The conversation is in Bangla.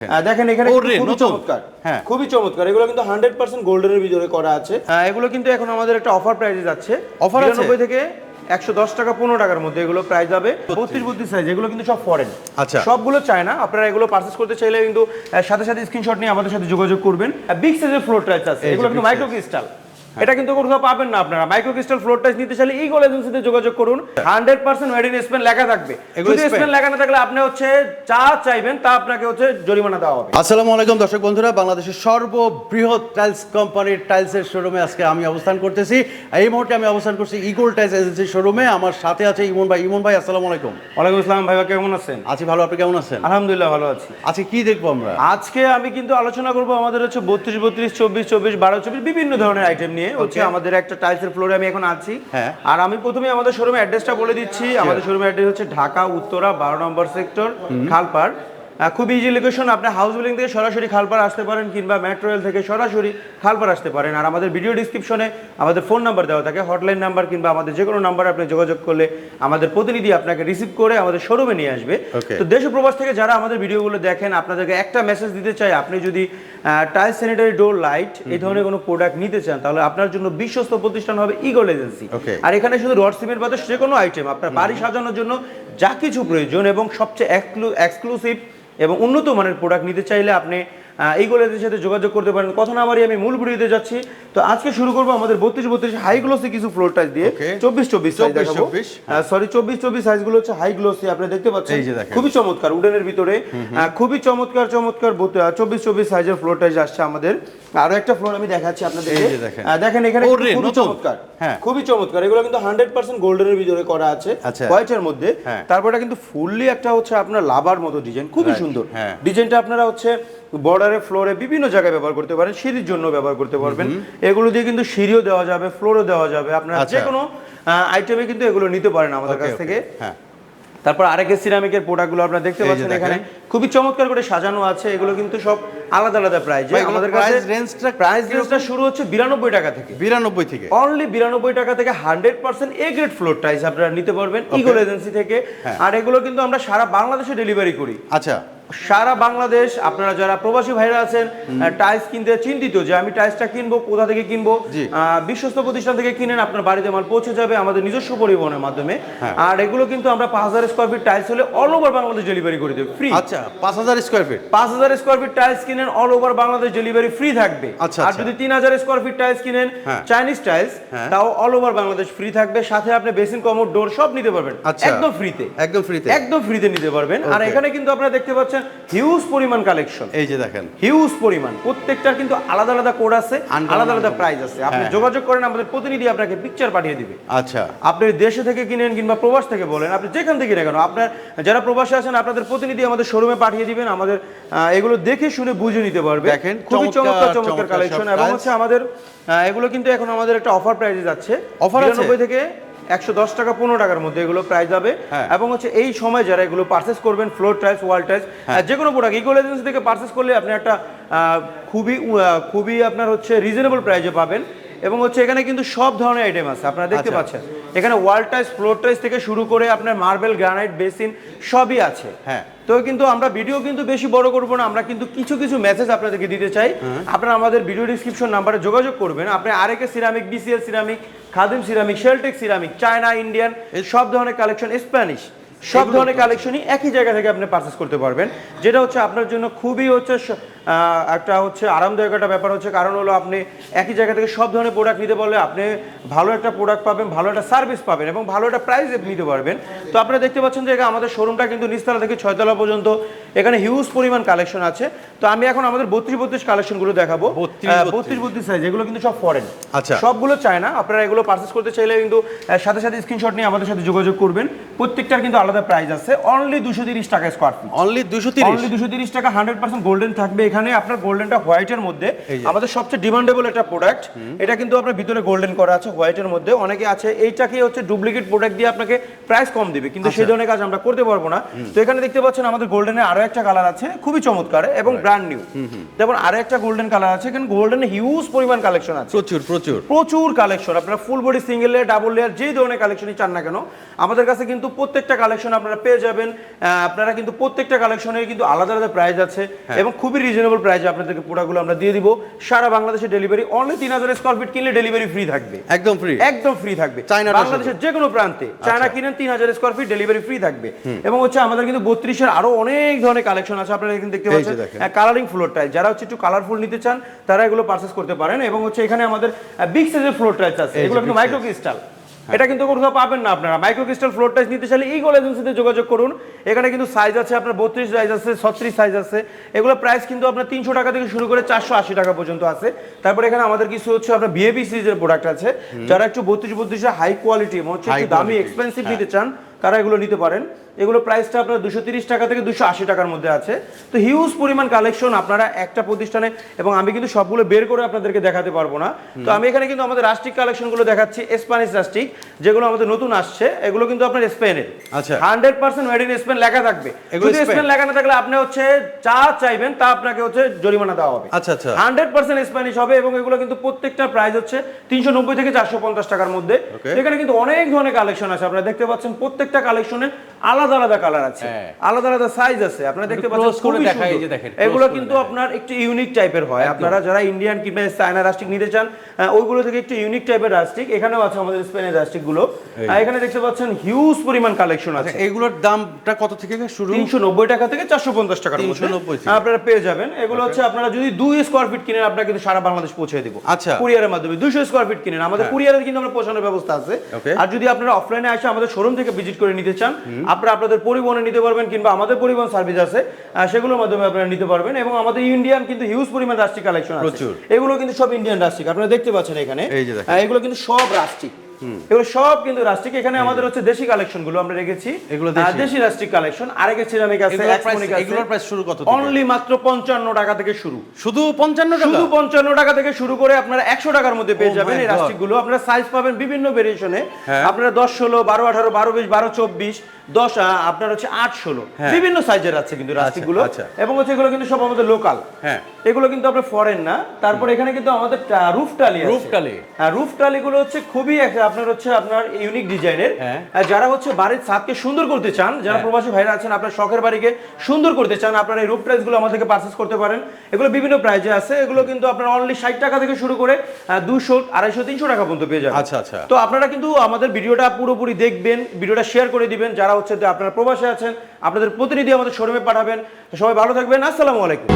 দেখেন এখানে খুবই চমৎকার। হ্যাঁ। খুবই চমৎকার। এগুলো কিন্তু হান্ড্রেড পার্সেন্ট গোল্ডেনের ভিতরে করা আছে। আহ, এগুলো কিন্তু এখন আমাদের একটা অফার প্রাইসে যাচ্ছে। অফার আছে? থেকে একশো দশ টাকা পনেরো টাকার মধ্যে এগুলো প্রাইস যাবে। বত্রিশ বত্রিশ সাইজ এগুলো কিন্তু সব ফরেন আচ্ছা। সবগুলো চায় না আপনারা এগুলো পারচেস করতে চাইলে কিন্তু সাথে সাথে স্ক্রিনশট নিয়ে আমাদের সাথে যোগাযোগ করবেন। বিগ সাইজের ফ্লোর টাইলস আছে। এগুলো কিন্তু মাইক্রো ক্রিস্টাল এটা কিন্তু কোথাও পাবেন না আপনারা। মাইক্রো ক্রিস্টাল ফ্লোর টাইলস নিতে চাইলে ইগল এজেন্সিতে যোগাযোগ করুন। Hundred percent made in Spain লেখা থাকবে। যদি স্পেন লেখা না থাকলে আপনি হচ্ছে যা চাইবেন তা আপনাকে হচ্ছে জরিমানা দেওয়া হবে। আসসালামু আলাইকুম দর্শক বন্ধুরা বাংলাদেশের সর্ববৃহৎ টাইলস কোম্পানির টাইলসের শোরুমে আজকে আমি অবস্থান করতেছি। এই মুহূর্তে আমি অবস্থান করছি ইগল টাইলস এজেন্সির শোরুমে আমার সাথে আছে ইমন ভাই। ইমন ভাই আসসালামু আলাইকুম। ওয়ালাইকুম আসসালাম ভাইবা কেমন আছেন? আছি ভালো আপনি কেমন আছেন? আলহামদুলিল্লাহ ভালো আছি। আজকে কি দেখব আমরা? আজকে আমি কিন্তু আলোচনা করব আমাদের হচ্ছে বত্রিশ বত্রিশ চব্বিশ চব্বিশ বারো চব্বিশ বিভিন্ন ধরনের আইটেম নিয়ে হচ্ছে আমাদের একটা টাইলসের ফ্লোরে আমি এখন আছি। হ্যাঁ। আর আমি প্রথমে আমাদের শোরুমের অ্যাড্রেসটা বলে দিচ্ছি। আমাদের শোরুমের অ্যাড্রেস হচ্ছে ঢাকা উত্তরা বারো নম্বর সেক্টর খালপাড়। খুব ইজি লোকেশন আপনি হাউস বিল্ডিং থেকে সরাসরি খালপাড় আসতে পারেন কিংবা মেট্রো রেল থেকে সরাসরি খালপাড় আসতে পারেন। আর আমাদের ভিডিও ডিসক্রিপশনে আমাদের ফোন নাম্বার দেওয়া থাকে হটলাইন নাম্বার কিংবা আমাদের যে কোনো নাম্বার আপনি যোগাযোগ করলে আমাদের প্রতিনিধি আপনাকে রিসিভ করে আমাদের শোরুমে নিয়ে আসবে। তো দেশ প্রবাস থেকে যারা আমাদের ভিডিওগুলো দেখেন আপনাদেরকে একটা মেসেজ দিতে চাই আপনি যদি টাইল স্যানিটারি ডোর লাইট এই ধরনের কোনো প্রোডাক্ট নিতে চান তাহলে আপনার জন্য বিশ্বস্ত প্রতিষ্ঠান হবে ইগল এজেন্সি আর এখানে শুধু রড সিমেন্ট বাদে যে কোনো আইটেম আপনার বাড়ি সাজানোর জন্য যা কিছু প্রয়োজন এবং সবচেয়ে এক্সক্লুসিভ এবং উন্নত মানের প্রোডাক্ট নিতে চাইলে আপনি এদের সাথে যোগাযোগ করতে পারেন। কথা না আমি মূল ভিডিওতে যাচ্ছি। তো আজকে শুরু করব আমাদের বত্রিশ বত্রিশ হাই গ্লোসি কিছু ফ্লোর টাইল দিয়ে. চব্বিশ চব্বিশ 24, 24, সরি চব্বিশ। চব্বিশ সাইজগুলো হচ্ছে হাই গ্লোসি আপনি দেখতে পাচ্ছেন। এই। খুবই চমৎকার উডেনের ভিতরে। খুবই চমৎকার চমৎকার চব্বিশ চব্বিশ সাইজের ফ্লোর টাইজ আসছে আমাদের। আরও একটা ফ্লোর আমি দেখাচ্ছি আপনাদের দেখেন। এখানে খুবই চমৎকার। হ্যাঁ। খুবই চমৎকার। এগুলো কিন্তু হান্ড্রেড পার্সেন্ট গোল্ডেনের ভিতরে করা আছে আচ্ছা। হোয়াইটের মধ্যে। হ্যাঁ। তারপর কিন্তু ফুললি একটা হচ্ছে আপনার লাভার মতো ডিজাইন খুবই Right, সুন্দর। হ্যাঁ। ডিজাইনটা আপনারা হচ্ছে বর্ডারে ফ্লোরে বিভিন্ন জায়গায় ব্যবহার করতে পারেন সিঁড়ির জন্য ব্যবহার করতে পারবেন। এগুলো দিয়ে কিন্তু সিঁড়িও দেওয়া যাবে ফ্লোরও দেওয়া যাবে। আপনারা। যে কোনো আইটেমে কিন্তু এগুলো নিতে পারেন আমাদের কাছ থেকে। হ্যাঁ। তারপর আরেকের সিরামিকের প্রোডাক্টগুলো আপনারা দেখতে পাচ্ছেন এখানে। খুবই চমৎকার করে সাজানো আছে। এগুলো কিন্তু সব আলাদা আলাদা প্রাইস আমাদের কাছে range-টা প্রাইস রেঞ্জটা শুরু হচ্ছে বিরানব্বই টাকা থেকে। বিরানব্বই থেকে। অনলি বিরানব্বই টাকা থেকে hundred percent A grade floor tiles আপনারা নিতে পারবেন ইগল এজেন্সি থেকে। হ্যাঁ। আর এগুলো কিন্তু আমরা সারা বাংলাদেশে ডেলিভারি করি। আচ্ছা। সারা বাংলাদেশ আপনারা যারা প্রবাসী ভাইরা আছেন টাইলস কিনতে চিন্তিত যে আমি টাইলসটা কিনবো কোথা থেকে কিনবো? বিশ্বস্ত প্রতিষ্ঠান থেকে কিনেন আপনার বাড়িতে মাল পৌঁছে যাবে আমাদের নিজস্ব পরিবহনের মাধ্যমে। হ্যাঁ। আর এগুলো কিন্তু আমরা পাঁচ হাজার স্কোয়ার ফিট টাইলস হলে অল ওভার বাংলাদেশ ডেলিভারি করে দেবো ফ্রি আচ্ছা পাঁচ হাজার স্কোয়ার ফিট পাঁচ হাজার স্কোয়ার ফিট টাইলস কিনেন all over Bangladesh delivery free থাকবে। আচ্ছা, আর আচ্ছা। যদি তিন হাজার স্কোয়ার ফিট টাইলস কিনেন হ্যাঁ। চাইনিজ টাইলস হ্যাঁ। তাও অল ওভার বাংলাদেশ ফ্রি থাকবে। সাথে আপনি বেসিন কমোড ডোর সব নিতে পারবেন। আচ্ছা। একদম ফ্রিতে একদম ফ্রিতে একদম ফ্রিতে নিতে পারবেন। আর এখানে কিন্তু আপনারা দেখতে পাচ্ছেন হিউজ পরিমাণ কালেকশন এই যে দেখেন। হিউজ পরিমাণ। প্রত্যেকটার কিন্তু আলাদা আলাদা কোড আছে আলাদা আলাদা প্রাইস আছে। আপনি হ্যাঁ। যোগাযোগ করেন আমাদের প্রতিনিধি আপনাকে পিকচার পাঠিয়ে দিবে। আচ্ছা। আপনি দেশে থেকে কিনেন কিংবা প্রবাস থেকে বলেন আপনি যেখান থেকে কিনে কেন আপনার যারা প্রবাসে আছেন আপনাদের প্রতিনিধি আমাদের শোরুমে পাঠিয়ে দিবেন আমাদের এগুলো দেখে শুনে বুঝে নিতে পারবে। দেখেন, খুবই চমৎকার, চমৎকার কালেকশন এবং হচ্ছে আমাদের এগুলো কিন্তু এখন আমাদের একটা অফার প্রাইসে যাচ্ছে? 99 থেকে একশো দশ টাকা পনেরো টাকার মধ্যে এগুলো প্রাইস যাবে। হ্যাঁ। এবং হচ্ছে এই সময় যারা এগুলো পারচেস করবেন ফ্লোর টাইলস ওয়াল টাইলস যে কোনো প্রোডাক্ট ইকোল এজেন্সি থেকে পারচেস করলে আপনি একটা খুবই খুবই আপনার হচ্ছে রিজনেবল প্রাইসে পাবেন। এবং হচ্ছে এখানে কিন্তু সব ধরনের আইটেম আছে। আপনারা দেখতে আচ্ছা। পাচ্ছেন। এখানে ওয়াল টাইলস ফ্লোর টাইলস থেকে শুরু করে আপনার মার্বেল গ্রানাইট বেসিন সবই আছে। হ্যাঁ। তো কিন্তু আমরা ভিডিও কিন্তু বেশি বড় করব না আমরা কিন্তু কিছু কিছু মেসেজ আপনাদেরকে দিতে চাই। আপনারা আমাদের ভিডিও ডিসক্রিপশন নাম্বারে যোগাযোগ করবেন। আপনি RAK ceramic BCL ceramic Khadim ceramic Sheltech ceramic China Indian সব ধরনের কালেকশন স্প্যানিশ সব ধরনের কালেকশনই একই জায়গা থেকে আপনি পারচেস করতে পারবেন। যেটা হচ্ছে আপনার জন্য খুবই হচ্ছে একটা হচ্ছে আরামদায়ক একটা ব্যাপার হচ্ছে কারণ হলো আপনি একই জায়গা থেকে সব ধরনের প্রোডাক্ট নিতে পারলে আপনি ভালো একটা প্রোডাক্ট পাবেন ভালো একটা সার্ভিস পাবেন এবং ভালো একটা প্রাইস নিতে পারবেন। তো আপনারা দেখতে পাচ্ছেন যে আমাদের শোরুমটা কিন্তু নিচতলা থেকে ছয়তলা পর্যন্ত। এখানে হিউজ পরিমাণ কালেকশন আছে। তো আমি এখন আমাদের বত্রিশ বত্রিশ কালেকশনগুলো দেখাবো। বত্রিশ বত্রিশ। সাইজ এগুলো কিন্তু সব ফরেন আচ্ছা। সবগুলো চায় না আপনারা এগুলো পারচেস করতে চাইলে কিন্তু সাথে সাথে স্ক্রিনশট নিয়ে আমাদের সাথে যোগাযোগ করবেন। প্রত্যেকটার কিন্তু আলাদা প্রাইস আছে। অনলি দুশো তিরিশ টাকা স্কোয়ার ফিট অনলি দুশো তিরিশ? অনলি দুশো তিরিশ টাকা হান্ড্রেড পার্সেন্ট গোল্ডেন থাকবে। এখানে আপনার গোল্ডেনটা হোয়াইটের মধ্যে। আমাদের সবচেয়ে ডিমান্ডেবল একটা প্রোডাক্ট এটা কিন্তু আপনার ভিতরে গোল্ডেন করা আছে হোয়াইটের মধ্যে। অনেকে আছে এইটাকে হচ্ছে ডুপ্লিকেট প্রোডাক্ট দিয়ে আপনাকে প্রাইস কম দিবে। কিন্তু আচ্ছা। সেই ধরনের কাজ আমরা করতে পারব না। তো এখানে দেখতে পাচ্ছেন আমাদের গোল্ডেনের আরও আরও একটা কালার আছে খুবই চমৎকার এবং ব্র্যান্ড নিউ যেমন আরও একটা গোল্ডেন কালার আছে এখানে গোল্ডেন হিউজ পরিমাণ কালেকশন আছে। প্রচুর প্রচুর। প্রচুর কালেকশন আপনারা full body single layer double layer যেই ধরনের কালেকশনই চান না কেন আমাদের কাছে কিন্তু প্রত্যেকটা কালেকশন আপনারা পেয়ে যাবেন। আপনারা কিন্তু প্রত্যেকটা কালেকশনের কিন্তু আলাদা আলাদা প্রাইস আছে হ্যাঁ। এবং খুবই রিজনেবল প্রাইসে আপনাদেরকে প্রোডাক্টগুলো আমরা দিয়ে দিব। সারা বাংলাদেশে ডেলিভারি অনলি তিন হাজার স্কোয়ার ফিট কিনলে ডেলিভারি ফ্রি থাকবে। একদম ফ্রি একদম ফ্রি থাকবে। চায়নার বাংলাদেশের যে কোনো প্রান্তে। চায়না কিনেন তিন হাজার স্কোয়ার ফিট ডেলিভারি ফ্রি থাকবে। এবং হচ্ছে আমাদের কিন্তু বত্রিশের আরও অনেক ধরনের কালেকশন আছে আপনারা এখানে দেখতে পাচ্ছেন। কালারিং ফ্লোর টাইল যারা হচ্ছে একটু কালারফুল নিতে চান তারা এগুলো পারচেস করতে পারেন এবং হচ্ছে এখানে আমাদের বিগ সাইজের ফ্লোর টাইলস আছে। এগুলো কিন্তু মাইক্রো ক্রিস্টাল এটা কিন্তু কোথাও পাবেন না আপনারা। মাইক্রো ক্রিস্টাল ফ্লোর টাইলস নিতে চাইলে ইগল এজেন্সিতে যোগাযোগ করুন। এখানে কিন্তু সাইজ আছে আপনার বত্রিশ সাইজ আছে ছত্রিশ সাইজ আছে। এগুলো প্রাইস কিন্তু আপনার তিনশো টাকা থেকে শুরু করে চারশো আশি টাকা পর্যন্ত আছে। তারপর এখানে আমাদের কিছু হচ্ছে আপনার বিএবি সিরিজের প্রোডাক্ট আছে। যারা একটু বত্রিশ বত্রিশে হাই কোয়ালিটি হচ্ছে একটু দামি এক্সপেন্সিভ নিতে চান তারা এগুলো নিতে পারেন? এগুলো প্রাইসটা আপনার দুশো তিরিশ টাকা থেকে দুশো আশি টাকার মধ্যে আছে। তো হিউজ পরিমাণ কালেকশন আপনারা একটা প্রতিষ্ঠানে এবং আমি কিন্তু সবগুলো বের করে আপনাদেরকে দেখাতে পারব না। তো আমি এখানে কিন্তু আমাদের রাষ্ট্রিক কালেকশনগুলো দেখাচ্ছি স্প্যানিশ রাষ্ট্রিক যেগুলো আমাদের নতুন আসছে এগুলো কিন্তু আপনার স্পেনের আচ্ছা। Hundred percent made in Spain লেখা থাকবে। যদি স্পেন? লেখা না থাকলে আপনি হচ্ছে যা চাইবেন তা আপনাকে হচ্ছে জরিমানা দেওয়া হবে। আচ্ছা, আচ্ছা। হান্ড্রেড পার্সেন্ট স্প্যানিশ হবে এবং এগুলো কিন্তু প্রত্যেকটা প্রাইস হচ্ছে তিনশো নব্বই থেকে চারশো পঞ্চাশ টাকার মধ্যে। এখানে কিন্তু অনেক ধরনের কালেকশন আছে আপনারা দেখতে পাচ্ছেন প্রত্যেকটা কালেকশনের আলাদা আলাদা কালার আছে হ্যাঁ। আলাদা আলাদা সাইজ আছে। আপনারা দেখতে পাচ্ছেন এগুলো কিন্তু আপনার একটু ইউনিক টাইপের হয়। আপনারা যারা ইন্ডিয়ান কিংবা চায়না রাস্টিক নিতে চান ওইগুলো থেকে একটু ইউনিক টাইপের রাস্টিক এখানেও আছে আমাদের স্পেনের রাস্টিকগুলো এখানে দেখতে পাচ্ছেন হিউজ পরিমাণ কালেকশন আছে। আচ্ছা এইগুলোর দামটা কত থেকে শুরু? তিনশো নব্বই টাকা থেকে চারশো পঞ্চাশ টাকার মধ্যে। 390। আপনারা পেয়ে যাবেন। এগুলো হচ্ছে আপনারা যদি দুই স্কোয়ার ফিট কিনেন আপনারা কিন্তু সারা বাংলাদেশ পৌঁছে দিব। আচ্ছা। কুরিয়ারের মাধ্যমে দুইশো স্কোয়ার ফিট কিনেন। আমাদের কুরিয়ারের কিন্তু আমরা পৌঁছানোর ব্যবস্থা আছে। আর যদি আপনারা অফলাইনে আসে আমাদের শোরুম থেকে ভিজিট করে নিতে চান আপনারা আপনাদের পরিবহনে নিতে পারবেন কিংবা আমাদের পরিবহন সার্ভিস আছে সেগুলোর মাধ্যমে আপনারা নিতে পারবেন এবং আমাদের ইন্ডিয়ান কিন্তু হিউজ পরিমাণ রাষ্ট্রিক কালেকশন আছে। এগুলো কিন্তু সব ইন্ডিয়ান রাষ্ট্রিক আপনারা দেখতে পাচ্ছেন এখানে। এগুলো কিন্তু সব রাষ্ট্রিক। এগুলো সব কিন্তু রাষ্ট্রিক। এখানে আমাদের হচ্ছে দেশি কালেকশনগুলো আমরা রেখেছি। এগুলো দেশি। রাষ্ট্রিক কালেকশন আরেকে সিরামিক আছে এগুলোর price শুরু কত অনলি মাত্র পঞ্চান্ন টাকা থেকে শুরু। শুধু পঞ্চান্ন টাকা? শুধু পঞ্চান্ন টাকা থেকে শুরু করে আপনারা একশো টাকার মধ্যে পেয়ে Oh যাবেন এই. রাষ্ট্রিকগুলো আপনারা সাইজ পাবেন বিভিন্ন ভেরিয়েশনে হ্যাঁ। আপনারা দশ ষোলো বারো আঠারো বারো বিশ বারো চব্বিশ দশ আপনার হচ্ছে আট ষোলো হ্যাঁ। বিভিন্ন সাইজের আছে কিন্তু রাষ্ট্রিকগুলো আচ্ছা। এবং হচ্ছে এগুলো কিন্তু সব আমাদের লোকাল হ্যাঁ এগুলো কিন্তু আপনার ফরেন না তারপর এখানে কিন্তু আমাদের রুফ টালি Roof টালি। হ্যাঁ রুফ টালি গুলো হচ্ছে খুবই আপনার হচ্ছে আপনার ইউনিক ডিজাইনের হ্যাঁ। যারা হচ্ছে বাড়ির ছাদকে সুন্দর করতে চান যারা হ্যাঁ। প্রবাসী ভাইরা আছেন আপনার শখের বাড়িকে সুন্দর করতে চান আপনারা এই রুফ টাইলসগুলো আমাদের থেকে পারচেস করতে পারেন এগুলো বিভিন্ন প্রাইজে আছে এগুলো কিন্তু আপনার অনলি ষাট টাকা থেকে শুরু করে দুশো আড়াইশো তিনশো টাকা পর্যন্ত পেয়ে যাবেন আচ্ছা, আচ্ছা। তো আপনারা কিন্তু আমাদের ভিডিওটা পুরোপুরি দেখবেন ভিডিওটা শেয়ার করে দিবেন যারা হচ্ছে যে আপনারা প্রবাসে আছেন, আপনাদের প্রতিনিধি আমাদের শোরুমে পাঠাবেন। সবাই ভালো থাকবেন, আসসালামু আলাইকুম।